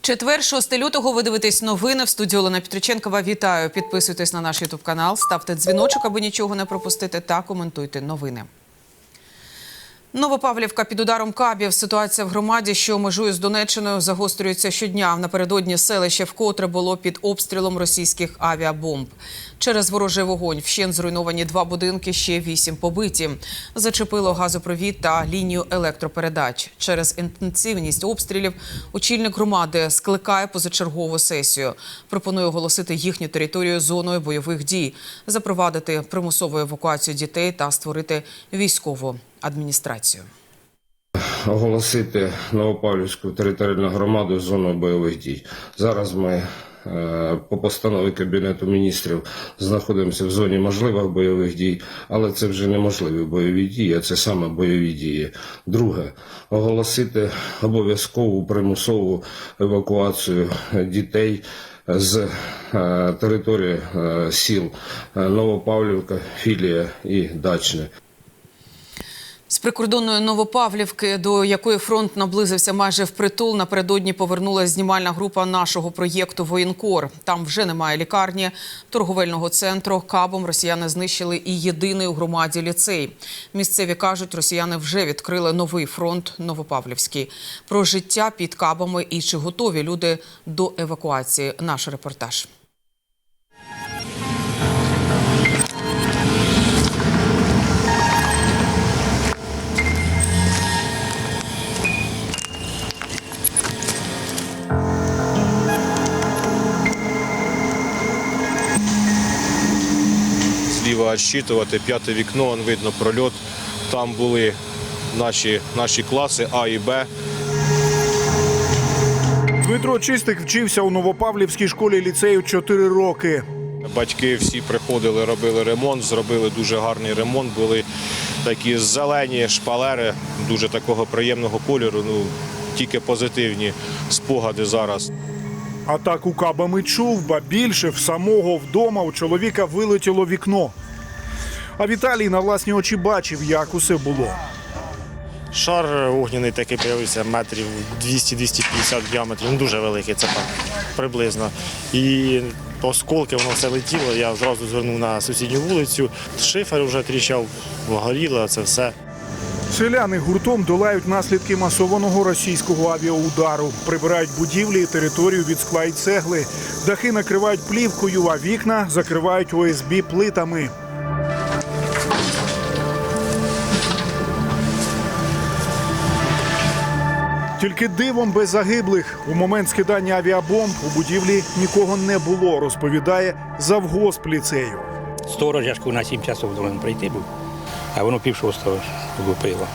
Четвер, 6 лютого. Ви дивитесь новини в студії Олена Петриченкова. Вітаю. Підписуйтесь на наш ютуб канал, ставте дзвіночок, аби нічого не пропустити, та коментуйте новини. Новопавлівка під ударом кабів. Ситуація в громаді, що межує з Донеччиною, загострюється щодня. Напередодні селище вкотре було під обстрілом російських авіабомб. Через ворожий вогонь вщен зруйновані два будинки, ще вісім побиті. Зачепило газопровід та лінію електропередач. Через інтенсивність обстрілів очільник громади скликає позачергову сесію. Пропонує оголосити їхню територію зоною бойових дій, запровадити примусову евакуацію дітей та створити військову адміністрацію. оголосити Новопавлівську територіальну громаду зоною бойових дій. Зараз ми е, по постанові Кабінету міністрів знаходимося в зоні можливих бойових дій, але це вже неможливі бойові дії, а це саме бойові дії. Друге, оголосити обов'язкову примусову евакуацію дітей з е, території е, сіл Новопавлівка, Філія і Дачне. З прикордонної Новопавлівки, до якої фронт наблизився майже впритул, напередодні повернулася знімальна група нашого проєкту Воєнкор. Там вже немає лікарні, торговельного центру. Кабом росіяни знищили і єдиний у громаді ліцей. Місцеві кажуть, росіяни вже відкрили новий фронт Новопавлівський. Про життя під кабами і чи готові люди до евакуації. Наш репортаж. Зліва відщитувати, п'яте вікно, он видно прольот. Там були наші, наші класи А і Б. Дмитро Чистик вчився у Новопавлівській школі ліцею 4 роки. Батьки всі приходили, робили ремонт, зробили дуже гарний ремонт. Були такі зелені шпалери, дуже такого приємного кольору. Ну, тільки позитивні спогади зараз. Атаку кабами чув, ба більше в самого вдома у чоловіка вилетіло вікно. А Віталій на власні очі бачив, як усе було. Шар огняний такий появився метрів 200-250 в діаметрі, ну дуже великий, це так приблизно. І осколки воно все летіло, я зразу звернув на сусідню вулицю. Шифер вже тріщав, горіло, це все. Селяни гуртом долають наслідки масованого російського авіаудару, прибирають будівлі і територію від скла й цегли. Дахи накривають плівкою, а вікна закривають ОСБ плитами. Тільки дивом без загиблих у момент скидання авіабомб у будівлі нікого не було, розповідає завгосп ліцею. Сторож, я ж кажу, на 7 часов повинен прийти був, а воно пів шостого лупило.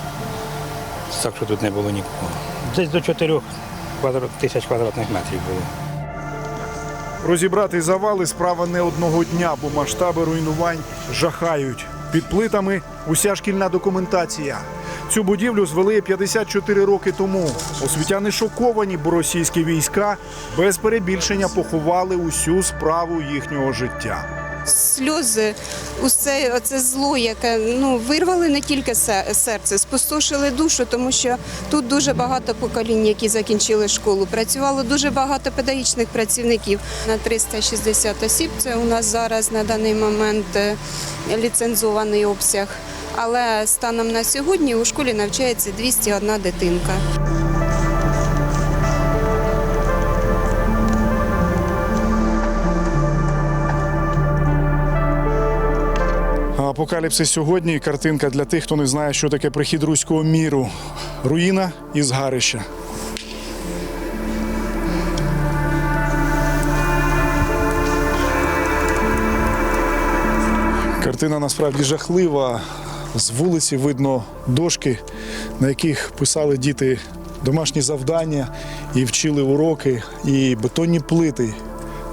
Так що тут не було нікого. Десь до 4 тисяч квадратних метрів було. Розібрати завали справа не одного дня, бо масштаби руйнувань жахають. Під плитами уся шкільна документація. Цю будівлю звели 54 роки тому. Освітяни шоковані, бо російські війська без перебільшення поховали усю справу їхнього життя. сльози, усе оце зло, яке ну вирвали не тільки серце, спустошили душу, тому що тут дуже багато поколінь, які закінчили школу. Працювало дуже багато педагогічних працівників на 360 осіб. Це у нас зараз на даний момент е, ліцензований обсяг. Але станом на сьогодні у школі навчається 201 дитинка. Апокаліпсис сьогодні картинка для тих, хто не знає, що таке прихід руського міру. Руїна і згарища. Картина насправді жахлива. З вулиці видно дошки, на яких писали діти домашні завдання і вчили уроки, і бетонні плити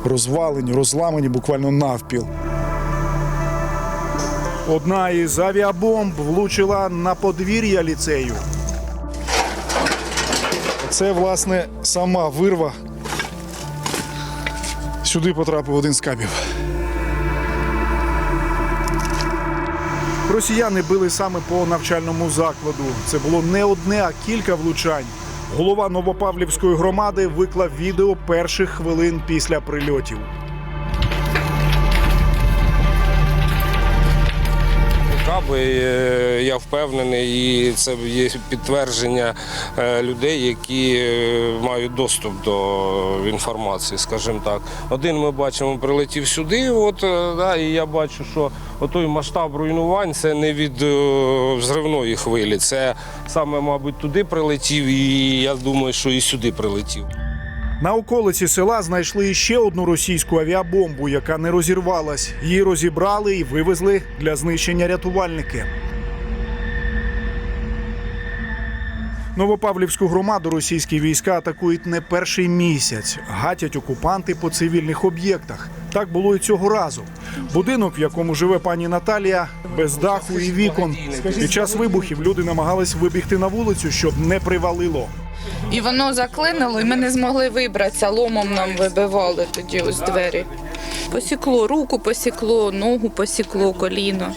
розвалені, розламані буквально навпіл. Одна із авіабомб влучила на подвір'я ліцею. Це, власне, сама вирва. Сюди потрапив один з кабів. Росіяни били саме по навчальному закладу. Це було не одне, а кілька влучань. Голова Новопавлівської громади виклав відео перших хвилин після прильотів. Каби, е, я впевнений, і це є підтвердження е, людей, які е, мають доступ до інформації, скажімо так. Один ми бачимо, прилетів сюди, от, да, і я бачу, що той масштаб руйнувань це не від взривної хвилі. Це саме, мабуть, туди прилетів, і я думаю, що і сюди прилетів. На околиці села знайшли ще одну російську авіабомбу, яка не розірвалась. Її розібрали і вивезли для знищення рятувальники. Новопавлівську громаду російські війська атакують не перший місяць. Гатять окупанти по цивільних об'єктах. Так було і цього разу. Будинок, в якому живе пані Наталія, без даху і вікон. Під час вибухів люди намагались вибігти на вулицю, щоб не привалило. І воно заклинило, і ми не змогли вибратися. Ломом нам вибивали тоді ось двері. Посікло руку, посікло, ногу посікло, коліно.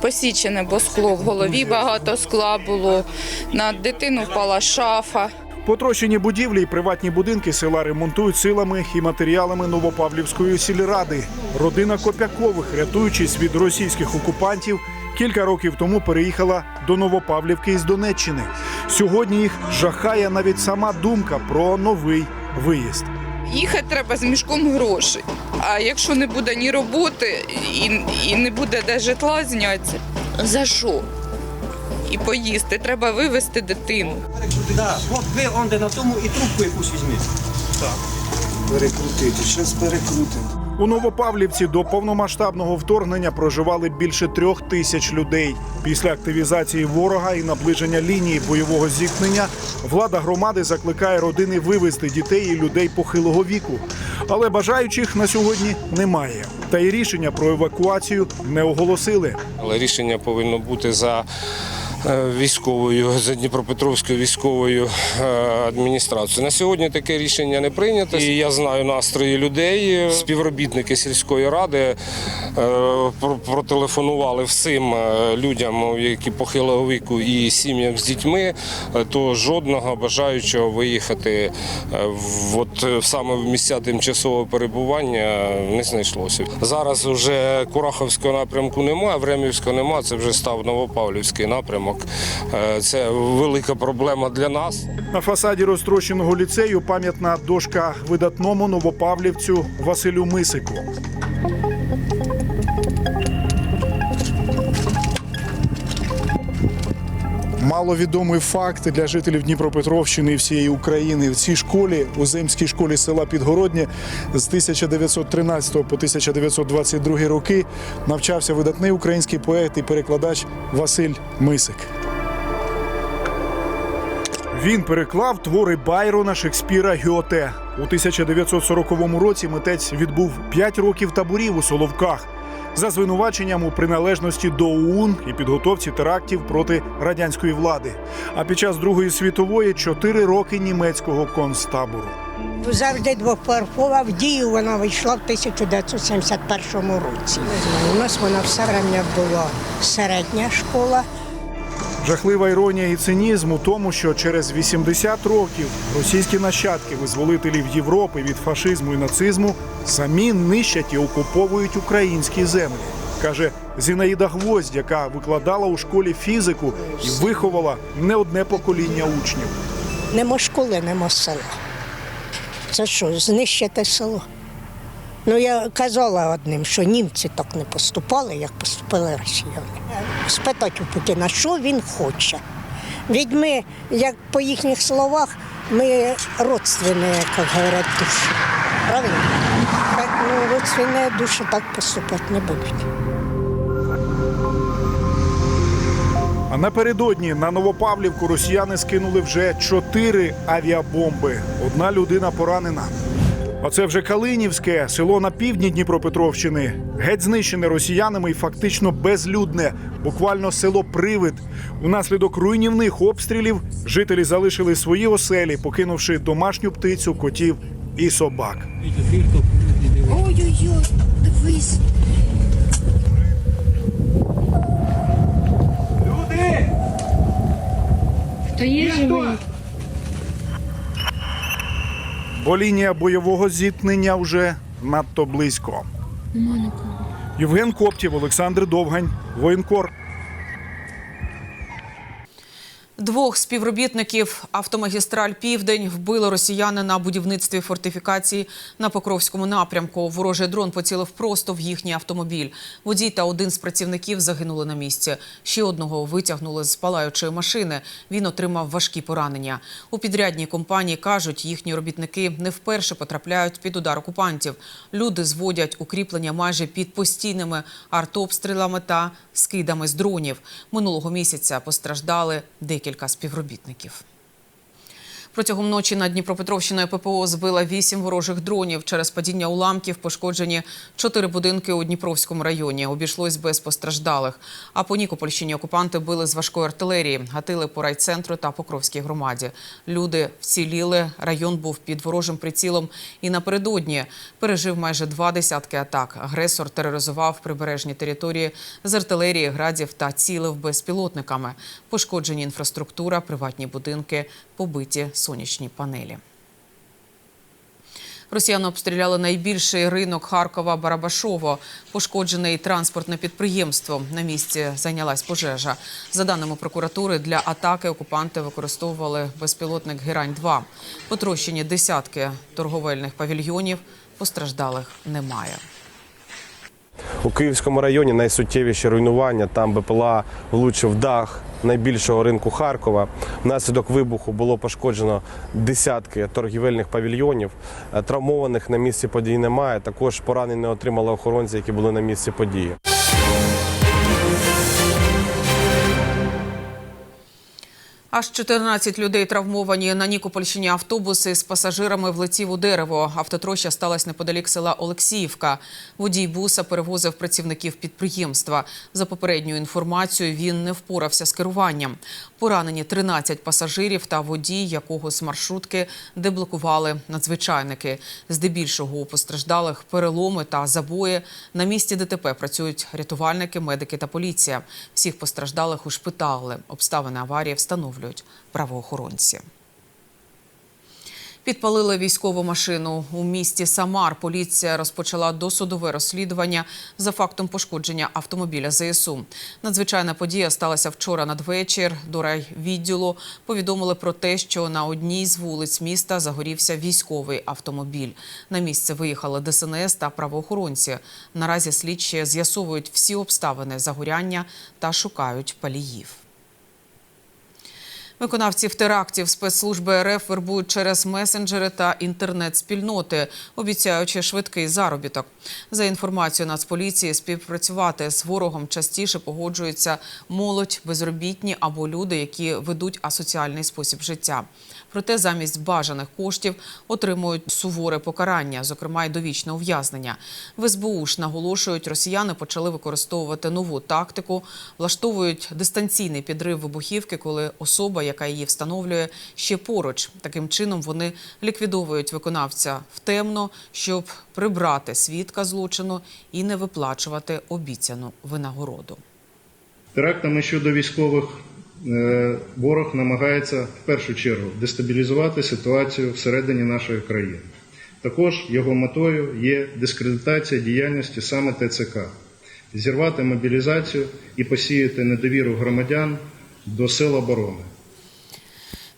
Посічене, бо скло в голові багато скла було. На дитину впала шафа. Потрощені будівлі і приватні будинки села ремонтують силами і матеріалами Новопавлівської сільради. Родина Копякових, рятуючись від російських окупантів, кілька років тому переїхала до Новопавлівки із Донеччини. Сьогодні їх жахає навіть сама думка про новий виїзд. Їхати треба з мішком грошей. А якщо не буде ні роботи і, і не буде де житла зняти, за що? І поїсти, треба вивезти дитину. Да, от ви онде на тому і трубку якусь візьміть. Перекрутити, зараз перекрутимо. У Новопавлівці до повномасштабного вторгнення проживали більше трьох тисяч людей. Після активізації ворога і наближення лінії бойового зіткнення влада громади закликає родини вивезти дітей і людей похилого віку. Але бажаючих на сьогодні немає. Та й рішення про евакуацію не оголосили. Але рішення повинно бути за військовою, за Дніпропетровською військовою е, адміністрацією. На сьогодні таке рішення не прийнято. І я знаю настрої людей. Співробітники сільської ради е, про- протелефонували всім е, людям, які похилого віку і сім'ям з дітьми, е, то жодного бажаючого виїхати е, в- от е, саме в місця тимчасового перебування не знайшлося. Зараз вже Кураховського напрямку немає, Времівського немає, це вже став Новопавлівський напрямок. Е, Це велика проблема для нас. На фасаді розтрощеного ліцею пам'ятна дошка видатному новопавлівцю Василю Мисику. Маловідомий факт для жителів Дніпропетровщини і всієї України. В цій школі, у земській школі села Підгороднє, з 1913 по 1922 роки навчався видатний український поет і перекладач Василь Мисик. Він переклав твори Байрона, Шекспіра, Гьоте. У 1940 році митець відбув 5 років таборів у Соловках за звинуваченням у приналежності до ОУН і підготовці терактів проти радянської влади. А під час Другої світової чотири роки німецького концтабору. Завжди двоповерхова. В дію вона вийшла в 1971 році. У нас вона все время була середня школа. Жахлива іронія і цинізм у тому, що через 80 років російські нащадки визволителів Європи від фашизму і нацизму самі нищать і окуповують українські землі. каже Зінаїда Гвоздь, яка викладала у школі фізику і виховала не одне покоління учнів. Нема школи, нема села. Це що, знищити село? Ну, я казала одним, що німці так не поступали, як поступили росіяни. Спитати у Путіна, що він хоче. Ведь ми, як по їхніх словах, ми родственні, як говорять, душі. Правильно? Так, ну, родственні душі так поступати не будуть. А напередодні на Новопавлівку росіяни скинули вже чотири авіабомби. Одна людина поранена. А це вже Калинівське, село на півдні Дніпропетровщини. Геть знищене росіянами і фактично безлюдне. Буквально село Привид. Унаслідок руйнівних обстрілів жителі залишили свої оселі, покинувши домашню птицю, котів і собак. Ой-ой-ой, дивись. Люди! Хто є живий? Бо лінія бойового зіткнення вже надто близько. Євген Коптів, Олександр Довгань, воєнкор. Двох співробітників автомагістраль Південь вбили росіяни на будівництві фортифікації на Покровському напрямку. Ворожий дрон поцілив просто в їхній автомобіль. Водій та один з працівників загинули на місці. Ще одного витягнули з палаючої машини. Він отримав важкі поранення. У підрядній компанії кажуть, їхні робітники не вперше потрапляють під удар окупантів. Люди зводять укріплення майже під постійними артобстрілами та скидами з дронів. Минулого місяця постраждали декілька співробітників. Протягом ночі над Дніпропетровщиною ППО збила вісім ворожих дронів. Через падіння уламків пошкоджені чотири будинки у Дніпровському районі. Обійшлось без постраждалих. А по Нікопольщині окупанти били з важкої артилерії, гатили по райцентру та Покровській громаді. Люди вціліли. Район був під ворожим прицілом і напередодні пережив майже два десятки атак. Агресор тероризував прибережні території з артилерії, градів та цілив безпілотниками. Пошкоджені інфраструктура, приватні будинки, побиті сонячні панелі. Росіяни обстріляли найбільший ринок Харкова Барабашово. Пошкоджене і транспортне підприємство. На місці зайнялась пожежа. За даними прокуратури, для атаки окупанти використовували безпілотник Герань-2. Потрощені десятки торговельних павільйонів. Постраждалих немає. У Київському районі найсуттєвіші руйнування. Там БПЛА влучив дах найбільшого ринку Харкова. Внаслідок вибуху було пошкоджено десятки торгівельних павільйонів. Травмованих на місці події немає. Також поранення отримали охоронці, які були на місці події. Аж 14 людей травмовані на Нікопольщині автобуси з пасажирами влетів у дерево. Автотроща сталася неподалік села Олексіївка. Водій буса перевозив працівників підприємства. За попередньою інформацією, він не впорався з керуванням. Поранені 13 пасажирів та водій, якого з маршрутки деблокували надзвичайники. Здебільшого у постраждалих переломи та забої. На місці ДТП працюють рятувальники, медики та поліція. Всіх постраждалих ушпитали. Обставини аварії встановлюють правоохоронці. Підпалили військову машину у місті Самар. Поліція розпочала досудове розслідування за фактом пошкодження автомобіля ЗСУ. Надзвичайна подія сталася вчора надвечір. До райвідділу повідомили про те, що на одній з вулиць міста загорівся військовий автомобіль. На місце виїхали ДСНС та правоохоронці. Наразі слідчі з'ясовують всі обставини загоряння та шукають паліїв. Виконавців терактів спецслужби РФ вербують через месенджери та інтернет-спільноти, обіцяючи швидкий заробіток. За інформацією Нацполіції, співпрацювати з ворогом частіше погоджуються молодь, безробітні або люди, які ведуть асоціальний спосіб життя. Проте замість бажаних коштів отримують суворе покарання, зокрема й довічне ув'язнення. В СБУ ж наголошують, росіяни почали використовувати нову тактику, влаштовують дистанційний підрив вибухівки, коли особа, яка її встановлює, ще поруч. Таким чином вони ліквідовують виконавця втемно, щоб прибрати свідка злочину і не виплачувати обіцяну винагороду. Терактами щодо військових е, ворог намагається в першу чергу дестабілізувати ситуацію всередині нашої країни. Також його метою є дискредитація діяльності саме ТЦК, зірвати мобілізацію і посіяти недовіру громадян до сил оборони.